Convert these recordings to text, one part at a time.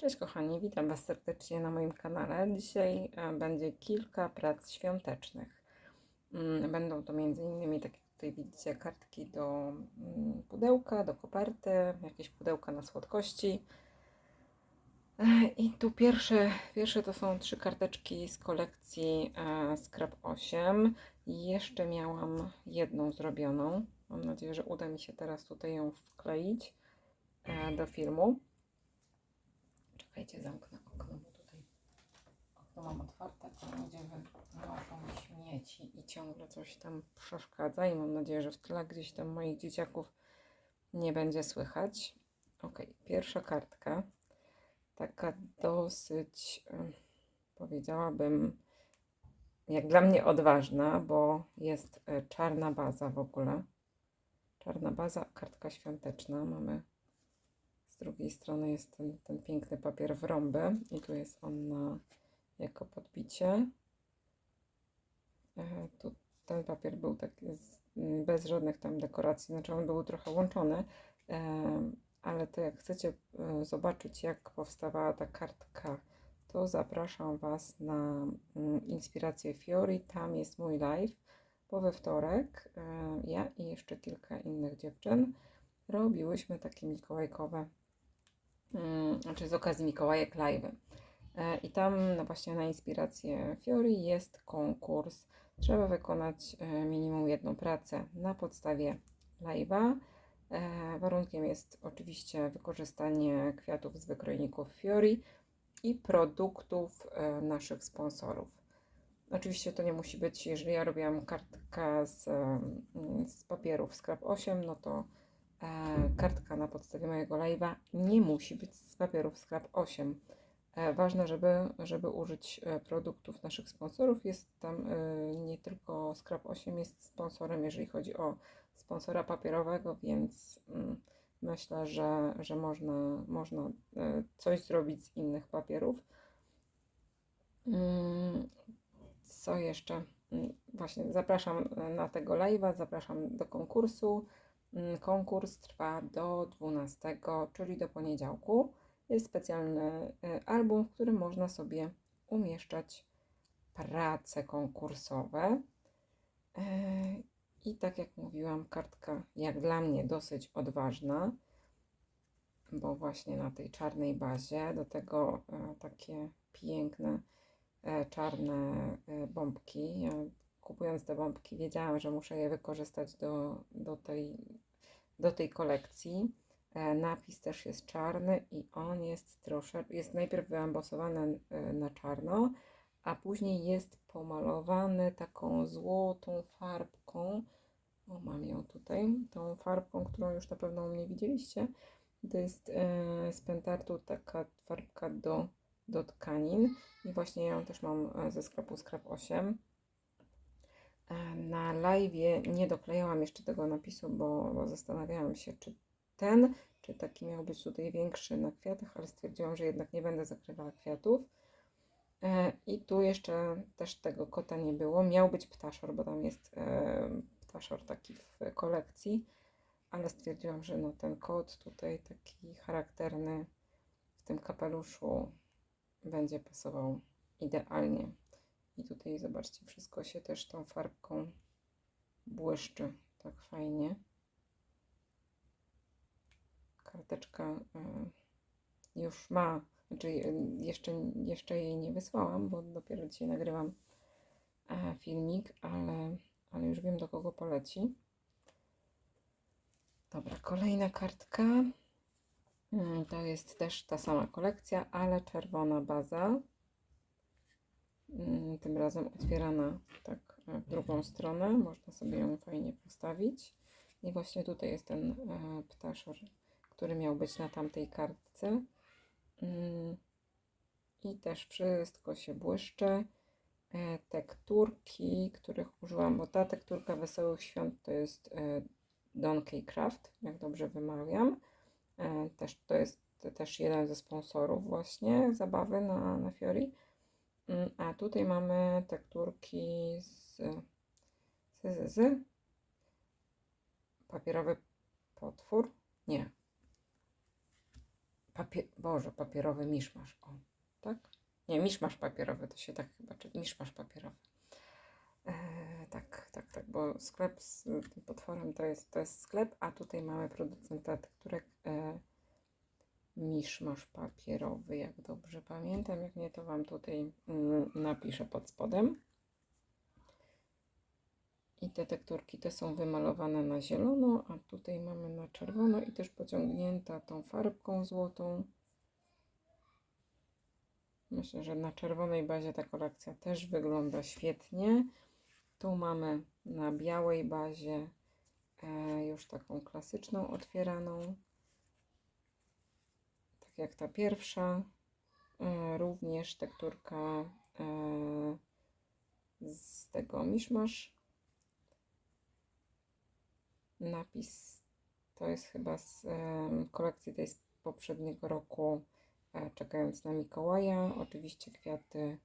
Cześć kochani, witam Was serdecznie na moim kanale. Dzisiaj e, będzie kilka prac świątecznych. Mm, Będą to m.in. tak jak tutaj widzicie kartki do mm, pudełka, do koperty, jakieś pudełka na słodkości. E, I tu pierwsze, pierwsze to są trzy karteczki z kolekcji e, Scrap 8. I jeszcze miałam jedną zrobioną. Mam nadzieję, że uda mi się teraz tutaj ją wkleić do filmu. Czekajcie, zamknę okno, bo tutaj okno mam otwarte, a ludzie wynoszą śmieci i ciągle coś tam przeszkadza i mam nadzieję, że w tle gdzieś tam moich dzieciaków nie będzie słychać. Ok, pierwsza kartka, taka dosyć, powiedziałabym, jak dla mnie odważna, bo jest e, czarna baza w ogóle. Czarna baza, kartka świąteczna. Mamy drugiej strony jest ten, ten piękny papier w rąby i tu jest on na, jako podbicie. E, tu ten papier był m, bez żadnych tam dekoracji, znaczy on był trochę łączony, e, ale to jak chcecie e, zobaczyć jak powstawała ta kartka, to zapraszam Was na mm, inspirację Fiori, tam jest mój live, bo we wtorek ja i jeszcze kilka innych dziewczyn robiłyśmy takie mikołajkowe znaczy z okazji Mikołajek Live. E, I tam no właśnie na inspirację Fiori jest konkurs. Trzeba wykonać e, minimum jedną pracę na podstawie live'a. E, Warunkiem jest oczywiście wykorzystanie kwiatów z wykrojników Fiori i produktów naszych sponsorów. Oczywiście to nie musi być, jeżeli ja robiłam kartkę z, z papierów Scrap 8, no to kartka na podstawie mojego live'a nie musi być z papierów Scrap 8. E, ważne, żeby, żeby użyć e, produktów naszych sponsorów. Jest tam e, nie tylko Scrap 8 jest sponsorem, jeżeli chodzi o sponsora papierowego, więc mm, myślę, że, że można, można e, coś zrobić z innych papierów. Mm, Co jeszcze? Mm, Właśnie zapraszam e, na tego live'a, zapraszam do konkursu. Mm, Konkurs trwa do 12, czyli do poniedziałku. Jest specjalny e, album, w którym można sobie umieszczać prace konkursowe. E, I tak jak mówiłam, kartka jak dla mnie dosyć odważna, bo właśnie na tej czarnej bazie, do tego e, takie piękne e, czarne bombki. Ja kupując te bombki wiedziałam, że muszę je wykorzystać do, do, tej, do tej kolekcji. E, Napis też jest czarny i on jest troszeczkę, jest najpierw wyambosowany e, na czarno, a później jest pomalowany taką złotą farbką. O, mam ją tutaj, tą farbką, którą już na pewno u mnie widzieliście. To jest e, z pentartu taka farbka do, do tkanin i właśnie ją też mam ze sklepu Scrap 8. Na live nie doklejałam jeszcze tego napisu, bo, bo zastanawiałam się, czy ten, czy taki miał być tutaj większy na kwiatach, ale stwierdziłam, że jednak nie będę zakrywała kwiatów. E, I tu jeszcze też tego kota nie było. Miał być ptaszor, bo tam jest e, ptaszor taki w kolekcji, ale stwierdziłam, że no ten kot tutaj taki charakterny w tym kapeluszu będzie pasował idealnie. I tutaj zobaczcie, wszystko się też tą farbką błyszczy tak fajnie. Karteczka y, już ma, znaczy y, jeszcze, jeszcze jej nie wysłałam, bo dopiero dzisiaj nagrywam e, filmik, ale, ale już wiem do kogo poleci. Dobra, kolejna kartka. Mm, To jest też ta sama kolekcja, ale czerwona baza. Mm, Tym razem otwierana tak e, w drugą stronę. Można sobie ją fajnie postawić. I właśnie tutaj jest ten e, ptaszor, który miał być na tamtej kartce. Mm, I też wszystko się błyszczy. E, Tekturki, których użyłam, bo ta tekturka Wesołych Świąt to jest Donkey Craft, jak dobrze wymawiam. Też to jest też jeden ze sponsorów właśnie zabawy na, na Fiori. Mm, A tutaj mamy tekturki z, z, z, papierowy potwór. Nie. Papier, Boże, papierowy miszmasz. O, tak? Nie, miszmasz papierowy, to się tak chyba czyta. Miszmasz papierowy. E, tak, tak, tak, bo sklep z tym potworem to jest, to jest sklep, a tutaj mamy producenta tekturek e, miszmasz papierowy, jak dobrze pamiętam. Jak nie, to Wam tutaj mm, napiszę pod spodem. I te tekturki te są wymalowane na zielono, a tutaj mamy na czerwono i też pociągnięta tą farbką złotą. Myślę, że na czerwonej bazie ta kolekcja też wygląda świetnie. Tu mamy na białej bazie e, już taką klasyczną otwieraną. Tak jak ta pierwsza. E, również tekturka e, z tego miszmasz. Napis to jest chyba z em, kolekcji tej z poprzedniego roku, e, czekając na Mikołaja. Oczywiście kwiaty,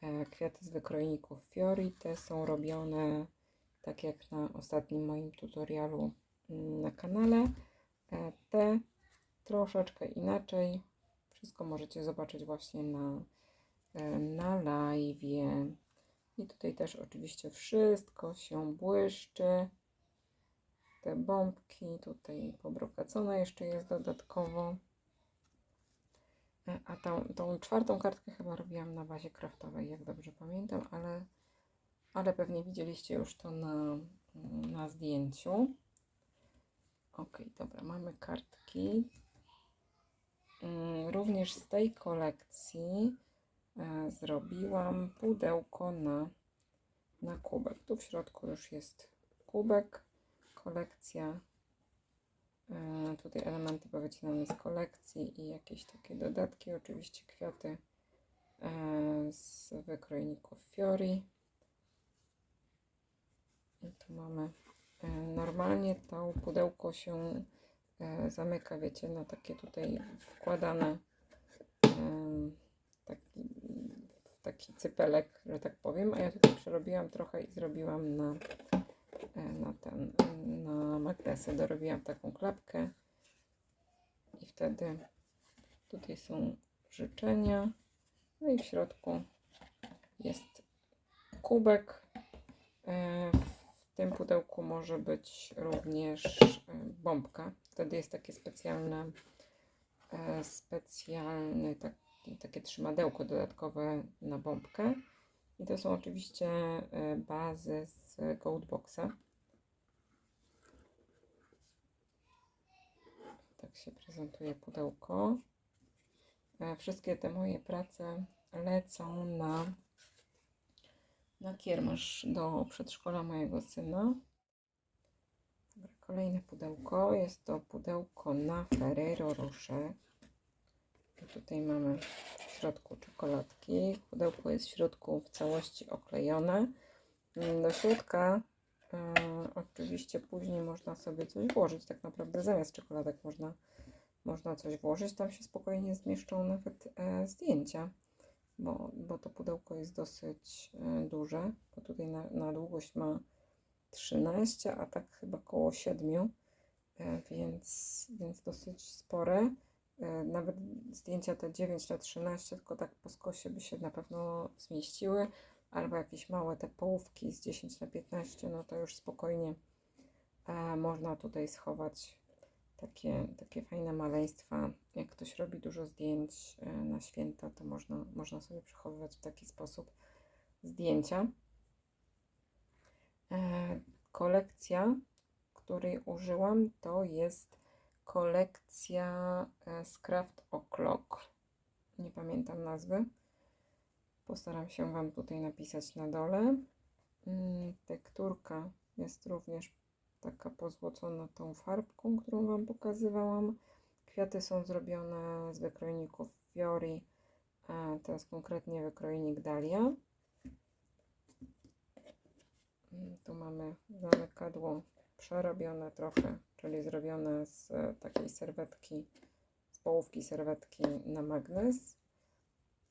e, kwiaty z wykrojników Fiori. Te są robione tak jak na ostatnim moim tutorialu mm, na kanale. E, Te troszeczkę inaczej. Wszystko możecie zobaczyć właśnie na, e, na live. I tutaj też oczywiście wszystko się błyszczy te bombki, tutaj pobrokacona jeszcze jest dodatkowo. E, A tą, tą czwartą kartkę chyba robiłam na bazie kraftowej, jak dobrze pamiętam, ale, ale pewnie widzieliście już to na, na zdjęciu. Ok, dobra, mamy kartki. Mm, Również z tej kolekcji e, zrobiłam pudełko na, na kubek. Tu w środku już jest kubek kolekcja. E, Tutaj elementy powycinane z kolekcji i jakieś takie dodatki, oczywiście kwiaty e, z wykrojników Fiori. I tu mamy e, normalnie to pudełko się e, zamyka, wiecie, na takie tutaj wkładane taki, taki cypelek, że tak powiem, a ja tutaj przerobiłam trochę i zrobiłam na e, na ten, na magnesy. Dorobiłam taką klapkę. I wtedy tutaj są życzenia. No i w środku jest kubek E, w tym pudełku może być również e, bombka wtedy jest takie specjalne e, specjalne taki, takie trzymadełko dodatkowe na bombkę i to są oczywiście e, bazy z Goldboxa. Tak się prezentuje pudełko. Wszystkie te moje prace lecą na, na kiermasz do przedszkola mojego syna. Dobra, kolejne pudełko. Jest to pudełko na Ferrero Rocher. I tutaj mamy w środku czekoladki. Pudełko jest w środku w całości oklejone. Do środka e, oczywiście później można sobie coś włożyć. Tak naprawdę zamiast czekoladek można, można coś włożyć. Tam się spokojnie zmieszczą nawet e, zdjęcia, bo, bo to pudełko jest dosyć e, duże, bo tutaj na, na długość ma 13, a tak chyba koło 7, e, więc, więc dosyć spore. E, Nawet zdjęcia te 9 na 13, tylko tak po skosie by się na pewno zmieściły, albo jakieś małe te połówki z 10 na 15, no to już spokojnie można tutaj schować takie, takie fajne maleństwa. Jak ktoś robi dużo zdjęć e, na święta, to można, można sobie przechowywać w taki sposób zdjęcia. E, kolekcja, której użyłam, to jest kolekcja e, z Craft O'Clock. Nie pamiętam nazwy. Postaram się Wam tutaj napisać na dole. Mm, Tekturka jest również taka pozłocona tą farbką, którą Wam pokazywałam. Kwiaty są zrobione z wykrojników Fiori. a To jest konkretnie wykrojnik Dalia. Mm, Tu mamy zamykadło przerobione trochę, czyli zrobione z e, takiej serwetki, z połówki serwetki na magnes,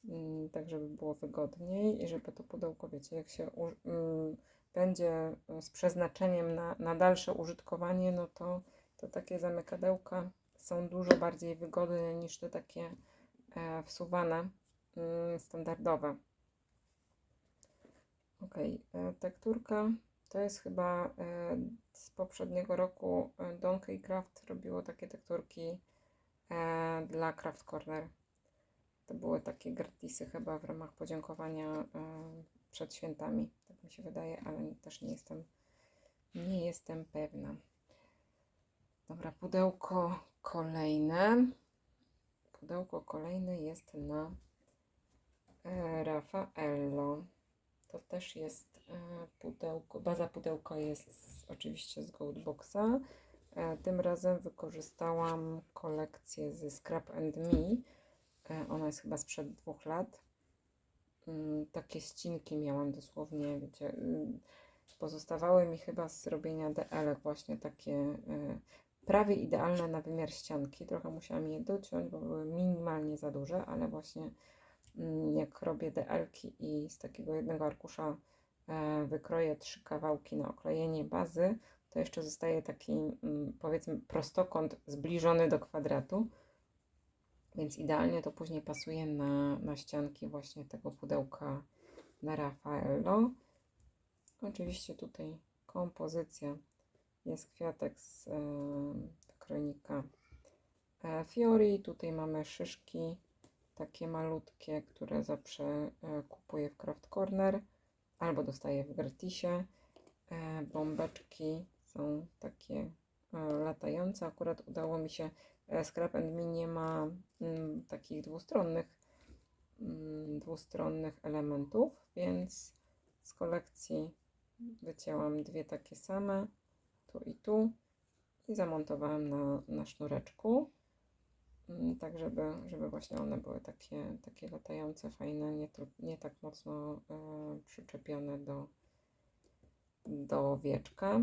Mm, tak żeby było wygodniej i żeby to pudełko, wiecie, jak się mm, będzie z przeznaczeniem na, na dalsze użytkowanie, no to, to takie zamykadełka są dużo bardziej wygodne niż te takie e, wsuwane, mm, standardowe. Ok, e, tekturka to jest chyba e, z poprzedniego roku e, Donkey Craft robiło takie tekturki e, dla Craft Corner. To były takie gratisy chyba w ramach podziękowania e, przed świętami, tak mi się wydaje, ale też nie jestem, nie jestem pewna. Dobra, pudełko kolejne. Pudełko kolejne jest na e, Raffaello. To też jest e, pudełko, baza pudełka jest oczywiście z Goldboxa. E, Tym razem wykorzystałam kolekcję ze Scrap and Me. Ona jest chyba sprzed dwóch lat. Mm, Takie ścinki miałam dosłownie, wiecie. y, Pozostawały mi chyba z robienia DL właśnie takie y, prawie idealne na wymiar ścianki. Trochę musiałam je dociąć, bo były minimalnie za duże, ale właśnie mm, jak robię DL-ki i z takiego jednego arkusza e, wykroję trzy kawałki na oklejenie bazy, to jeszcze zostaje taki mm, powiedzmy prostokąt zbliżony do kwadratu. Więc idealnie to później pasuje na, na ścianki właśnie tego pudełka na Raffaello. Oczywiście tutaj kompozycja jest kwiatek z e, e, Fiori. Tutaj mamy szyszki takie malutkie, które zawsze e, kupuję w Craft Corner albo dostaję w gratisie. E, bombeczki są takie e, latające. Akurat udało mi się, Scrap and Me nie ma mm, takich dwustronnych, mm, dwustronnych elementów, więc z kolekcji wycięłam dwie takie same, tu i tu i zamontowałam na, na sznureczku. Mm, Tak, żeby, żeby właśnie one były takie, takie latające, fajne, nie, nie tak mocno e, przyczepione do, do wieczka.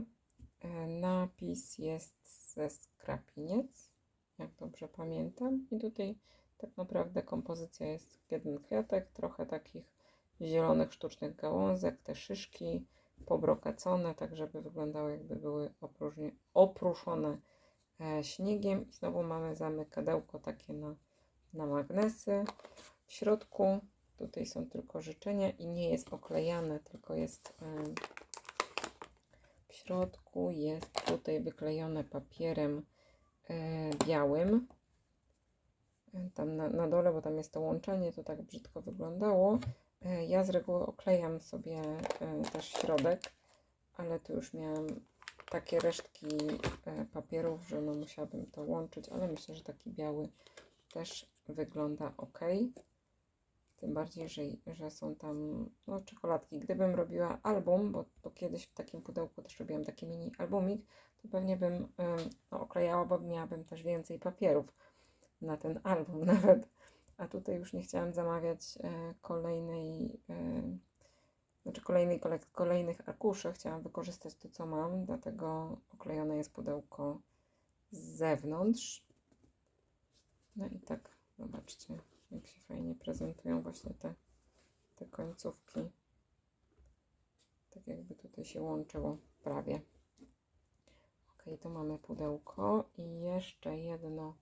E, napis jest ze skrapiniec, jak dobrze pamiętam. I tutaj tak naprawdę kompozycja jest jeden kwiatek, trochę takich zielonych sztucznych gałązek, te szyszki pobrokacone, tak żeby wyglądały jakby były opróżnie, opruszone e, śniegiem. I znowu mamy zamykadełko takie na, na magnesy. W środku tutaj są tylko życzenia i nie jest oklejane, tylko jest e, w środku jest tutaj wyklejone papierem białym. E, Tam na, na dole, bo tam jest to łączenie, to tak brzydko wyglądało. E, Ja z reguły oklejam sobie e, też środek, ale tu już miałam takie resztki papierów, że no musiałabym to łączyć, ale myślę, że taki biały też wygląda ok. Tym bardziej, że, że są tam no, czekoladki. Gdybym robiła album, bo, bo kiedyś w takim pudełku też robiłam taki mini albumik, to pewnie bym ym, no, oklejała, bo miałabym też więcej papierów na ten album nawet. A tutaj już nie chciałam zamawiać e, kolejnej, e, znaczy kolejnej kolejnych arkuszy. Chciałam wykorzystać to, co mam, dlatego oklejone jest pudełko z zewnątrz. No i tak, zobaczcie, jak się fajnie prezentują właśnie te, te końcówki. Tak jakby tutaj się łączyło prawie. Tu mamy pudełko i jeszcze jedno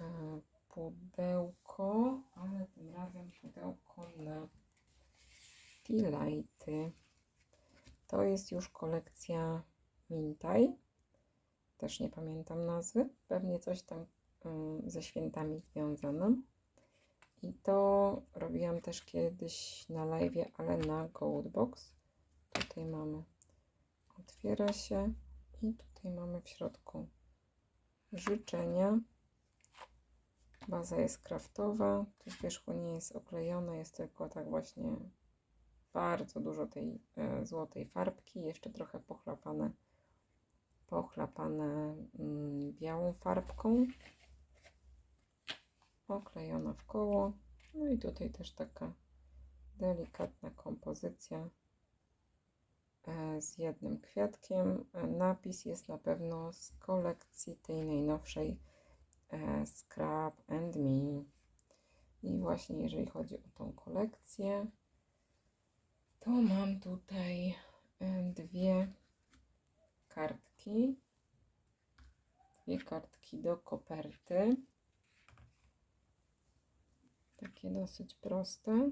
e, pudełko, ale tym razem pudełko na Delighty. To jest już kolekcja Mintaj. Też nie pamiętam nazwy. Pewnie coś tam ym, ze świętami związane. I to robiłam też kiedyś na live, ale na Goldbox. Tutaj mamy. Otwiera się i tutaj mamy w środku życzenia. Baza jest kraftowa, tu z wierzchu nie jest oklejona, jest tylko tak właśnie bardzo dużo tej e, złotej farbki, jeszcze trochę pochlapane, pochlapane mm, białą farbką, oklejona w koło, no i tutaj też taka delikatna kompozycja z jednym kwiatkiem. E, Napis jest na pewno z kolekcji tej najnowszej e, Scrap and Me. I właśnie jeżeli chodzi o tą kolekcję, to mam tutaj e, dwie kartki. dwie kartki do koperty. Takie dosyć proste.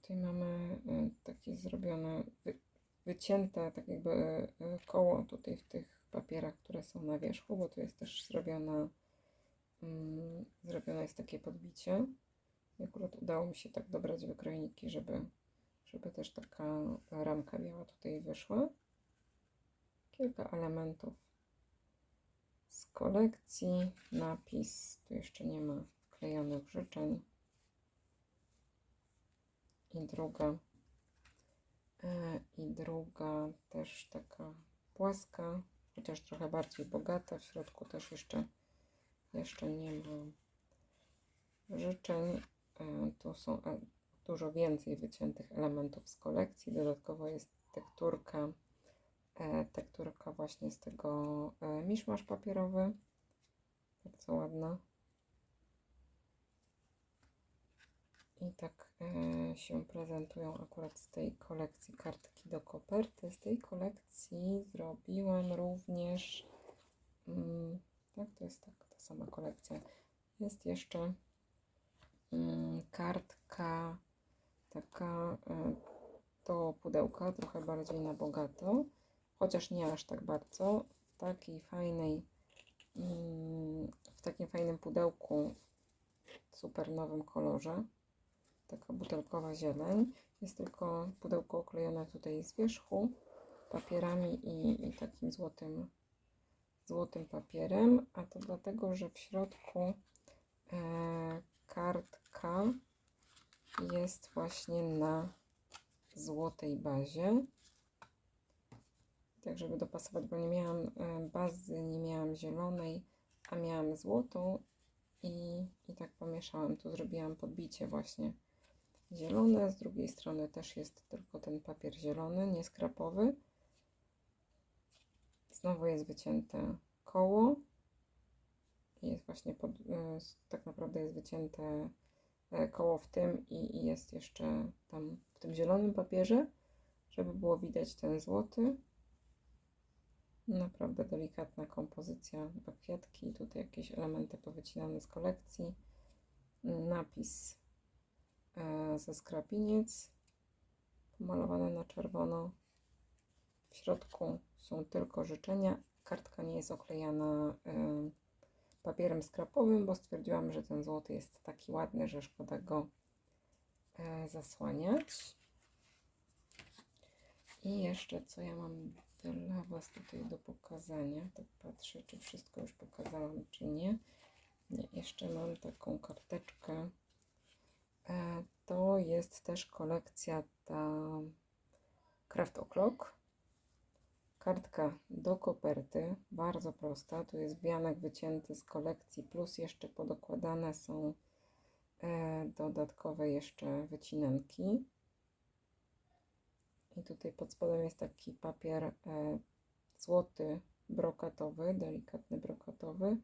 Tutaj mamy y, takie zrobione, wy, wycięte tak jakby y, koło tutaj w tych papierach, które są na wierzchu, bo tu jest też zrobiona, mm, zrobione jest takie podbicie. I akurat udało mi się tak dobrać wykrojniki, żeby, żeby też taka ramka biała tutaj wyszła. Kilka elementów z kolekcji, napis, tu jeszcze nie ma wklejonych życzeń. I druga, e, i druga też taka płaska, chociaż trochę bardziej bogata. W środku też jeszcze, jeszcze nie ma życzeń. E, Tu są e, dużo więcej wyciętych elementów z kolekcji. Dodatkowo jest tekturka, tekturka właśnie z tego miszmasz papierowy. Bardzo ładna. I tak e, się prezentują akurat z tej kolekcji kartki do koperty. Z tej kolekcji zrobiłam również, mm, tak, to jest tak, ta sama kolekcja. Jest jeszcze mm, kartka taka e, do pudełka, trochę bardziej na bogato, chociaż nie aż tak bardzo. W takiej fajnej, mm, w takim fajnym pudełku, super nowym kolorze taka butelkowa zieleń. Jest tylko pudełko oklejone tutaj z wierzchu papierami i, i takim złotym, złotym papierem, a to dlatego, że w środku e, kartka jest właśnie na złotej bazie. Tak, żeby dopasować, bo nie miałam e, bazy, nie miałam zielonej, a miałam złotą i, i tak pomieszałam. Tu zrobiłam podbicie właśnie zielone, z drugiej strony też jest tylko ten papier zielony, nieskrapowy. Znowu jest wycięte koło. Jest właśnie pod, y, tak naprawdę jest wycięte e, koło w tym i, i jest jeszcze tam w tym zielonym papierze, żeby było widać ten złoty. Naprawdę delikatna kompozycja, dwa kwiatki, tutaj jakieś elementy powycinane z kolekcji. Napis e, ze skrapiniec, pomalowane na czerwono. W środku są tylko życzenia. Kartka nie jest oklejana e, papierem skrapowym, bo stwierdziłam, że ten złoty jest taki ładny, że szkoda go e, zasłaniać. I jeszcze co ja mam dla Was tutaj do pokazania. Tak patrzę, czy wszystko już pokazałam, czy nie. Nie, jeszcze mam taką karteczkę. E, To jest też kolekcja ta Craft O'Clock. Kartka do koperty, bardzo prosta. Tu jest wianek wycięty z kolekcji, plus jeszcze podokładane są e, dodatkowe jeszcze wycinanki. I tutaj pod spodem jest taki papier e, złoty, brokatowy, delikatny brokatowy.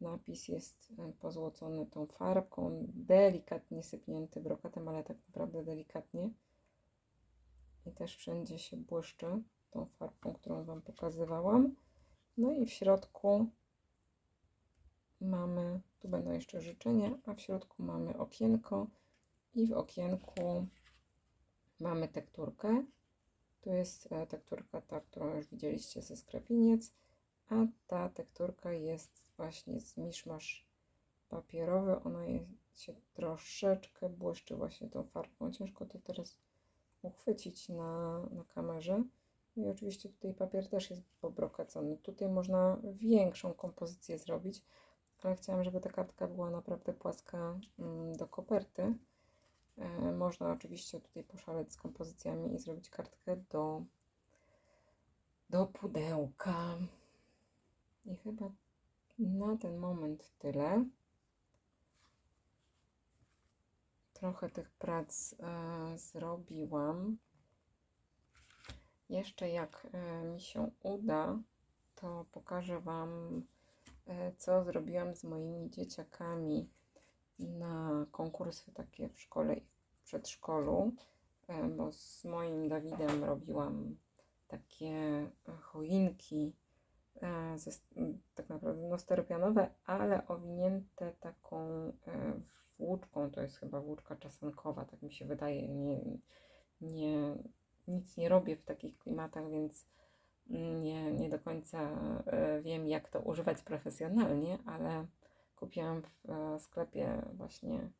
Napis jest e, pozłocony tą farbką, delikatnie sypnięty brokatem, ale tak naprawdę delikatnie. I też wszędzie się błyszczy tą farbką, którą Wam pokazywałam. No i w środku mamy, tu będą jeszcze życzenia, a w środku mamy okienko i w okienku mamy tekturkę. Tu jest e, tekturka ta, którą już widzieliście ze skrapiniec, a ta tekturka jest właśnie z miszmasz papierowy. Ona jest, się troszeczkę błyszczy właśnie tą farbą. Ciężko to teraz uchwycić na, na kamerze. I oczywiście tutaj papier też jest pobrokacony. Tutaj można większą kompozycję zrobić, ale chciałam, żeby ta kartka była naprawdę płaska mm, do koperty. E, Można oczywiście tutaj poszaleć z kompozycjami i zrobić kartkę do, do pudełka. I chyba na ten moment tyle. Trochę tych prac e, zrobiłam. Jeszcze jak e, mi się uda, to pokażę Wam, e, co zrobiłam z moimi dzieciakami na konkursy takie w szkole i w przedszkolu, bo z moim Dawidem robiłam takie choinki ze, m, tak naprawdę no, styropianowe, ale owinięte taką e, włóczką, to jest chyba włóczka czasankowa, tak mi się wydaje, nie, nie, nic nie robię w takich klimatach, więc nie, nie do końca e, wiem, jak to używać profesjonalnie, ale kupiłam w e, sklepie właśnie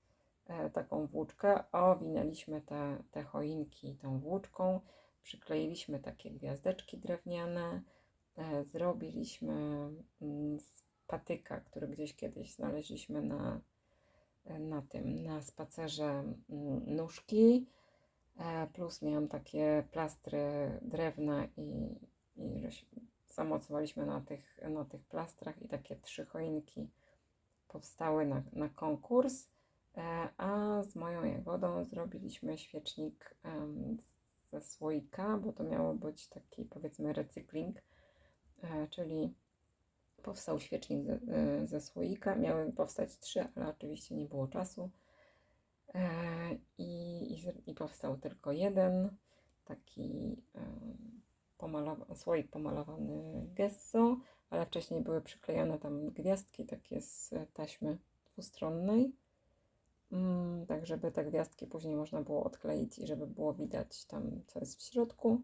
e, taką włóczkę. Owinęliśmy te, te choinki tą włóczką, przykleiliśmy takie gwiazdeczki drewniane, e, zrobiliśmy mm, z patyka, który gdzieś kiedyś znaleźliśmy na, e, na tym, na spacerze mm, nóżki, e, plus miałam takie plastry drewna i, i zamocowaliśmy na tych, na tych plastrach i takie trzy choinki powstały na, na konkurs, e, a z moją Jagodą zrobiliśmy świecznik ze słoika, bo to miało być taki powiedzmy recykling, e, czyli powstał świecznik ze, e, ze słoika, miały powstać trzy, ale oczywiście nie było czasu. E, i, i, i powstał tylko jeden, taki pomalowa- słoik pomalowany gesso, ale wcześniej były przyklejone tam gwiazdki takie z taśmy dwustronnej, mm, tak żeby te gwiazdki później można było odkleić i żeby było widać tam, co jest w środku.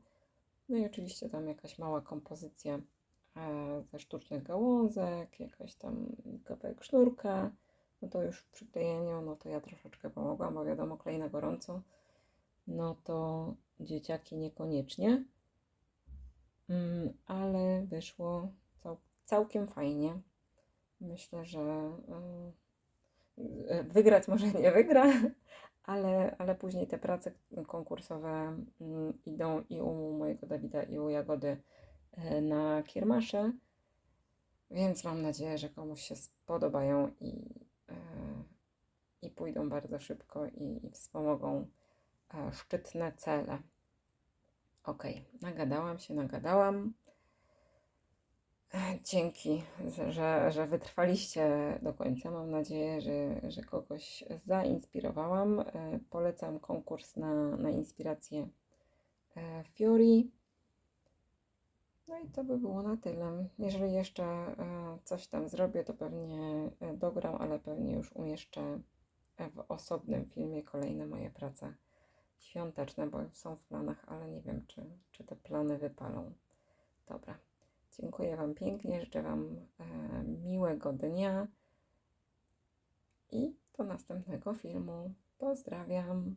No i oczywiście tam jakaś mała kompozycja e, ze sztucznych gałązek, jakaś tam kawałek sznurka. No to już w przyklejeniu, no to ja troszeczkę pomogłam, bo wiadomo, klej na gorąco. No to dzieciaki niekoniecznie. Mm, ale wyszło cał, całkiem fajnie. Myślę, że y, y, wygrać może nie wygra, ale, ale później te prace konkursowe mm, idą i u mojego Dawida, i u Jagody na kiermasze, więc mam nadzieję, że komuś się spodobają i, y, i pójdą bardzo szybko i, i wspomogą e, szczytne cele. Okej, nagadałam się, nagadałam. Dzięki, że, że wytrwaliście do końca. Mam nadzieję, że, że kogoś zainspirowałam. E, Polecam konkurs na, na inspirację e, Fury. No i to by było na tyle. Jeżeli jeszcze e, coś tam zrobię, to pewnie e, dogram, ale pewnie już umieszczę e, w osobnym filmie kolejne moje prace świąteczne, bo są w planach, ale nie wiem, czy, czy te plany wypalą. Dobra. Dziękuję Wam pięknie, życzę Wam miłego dnia i do następnego filmu. Pozdrawiam.